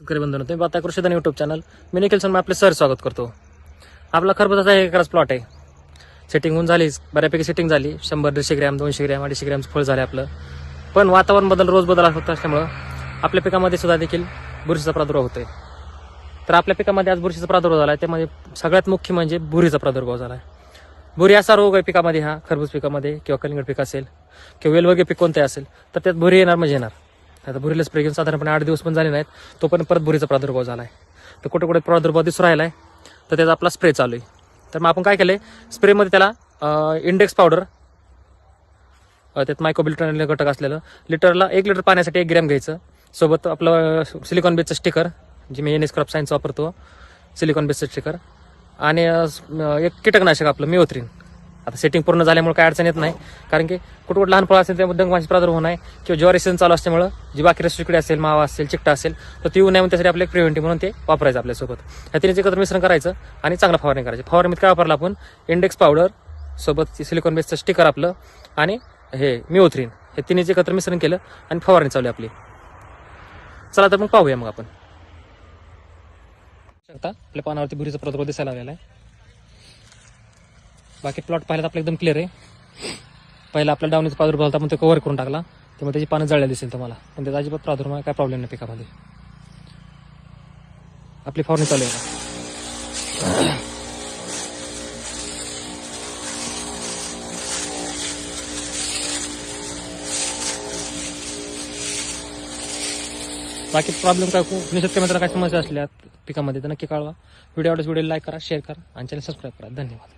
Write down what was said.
शेतकरी बंधू तुम्ही कृषी कृषीधन युट्यूब चॅनल मी निखिल सर आपले सर स्वागत करतो. आपला खरबुजाचा एक एकराच प्लॉट आहे. सेटिंग होऊन झालीच बऱ्यापैकी सेटिंग झाली. शंभर दीडशे ग्रॅम दोनशे ग्रॅम अडीचशे ग्रॅमचं फळ झालं आपलं. पण वातावरण बदल रोज बदल होत असल्यामुळं आपल्या पिकामध्ये सुद्धा देखील बुरशीचा प्रादुर्भाव होतोय. तर आपल्या पिकामध्ये आज बुरशीचा प्रादुर्भाव झाला आहे त्यामध्ये सगळ्यात मुख्य म्हणजे बुरीचा प्रादुर्भाव झाला आहे बुरी असा रोग आहे पिकामध्ये हा खरबूज पिकामध्ये किंवा कलिंगड पीक असेल किंवा वेलवर्गीय पीक कोणते असेल तर त्यात बुरी येणार म्हणजे येणार. आता बुरीला स्प्रे घेऊन साधारणपणे आठ दिवस पण झाले नाहीत तो पण परत बुरीचा प्रादुर्भाव झाला आहे तर कुठे कुठे प्रादुर्भाव दिसून राहिला आहे तर त्याचा आपला स्प्रे चालू आहे. तर मग आपण काय केलं आहे स्प्रेमध्ये त्याला इंडेक्स पावडर त्यात मायकोबिल्टर घटक असलेलं लिटरला एक लिटर पाण्यासाठी एक ग्रॅम घ्यायचं. सोबत आपलं सिलिकॉन बेसचं स्टिकर जे मी एन एस क्रॉप सायन्स वापरतो सिलिकॉन बेसचं स्टिकर आणि एक कीटकनाशक आपलं मिओथ्रीन आता सेटिंग पूर्ण झाल्यामुळे काय अडचण येत नाही. कारण की कुठं कुठं लहान फळ असेल त्यामुळे डंगमाशी प्रादुर्भाव नाही. किंवा ज्वारी सीझन चालू असल्यामुळे जी बाकी रसचिकडे असेल मावा असेल चिकटा असेल तर ती येऊ नये त्यासाठी आपलं प्रिव्हेंटिव्ह म्हणून ते वापरायचं आपल्यासोबत. ह्या तिन्हीचं एकत्र मिश्रण करायचं आणि चांगलं फवारणी करायची. फवारणीत काय वापरलं आपण? इंडेक्स पावडर सोबत सिलिकॉन बेसचं स्टिकर आपलं आणि हे मिओथ्रीन हे तिन्हीचे एकत्र मिश्रण केलं आणि फवारणी चालू आहे आपली. चला तर मग पाहूया मग आपण. शकता आपल्या पानावरती भुरीचा प्रादुर्भाव दिसायला लागलेला आहे. बाकी प्लॉट पाहिला तर एकदम क्लिअर आहे. पहिला आपल्या डावणीचा प्रादुर्भाव होता पण तो कव्हर करून टाकला. त्यामुळे त्याची पानं जळल्या दिसेल तुम्हाला. पण त्याचा अजिबात प्रादुर्भाव काय प्रॉब्लेम नाही पिकामध्ये. आपली फवारणी चालू आहे. बाकी प्रॉब्लेम काय कुणी शेतकरी मित्रांना काय समस्या असल्या पिकामध्ये तर नक्की कळवा. व्हिडिओ आवडल्यास व्हिडिओ लाईक करा शेअर करा आणि चॅनल सबस्क्राईब करा. धन्यवाद.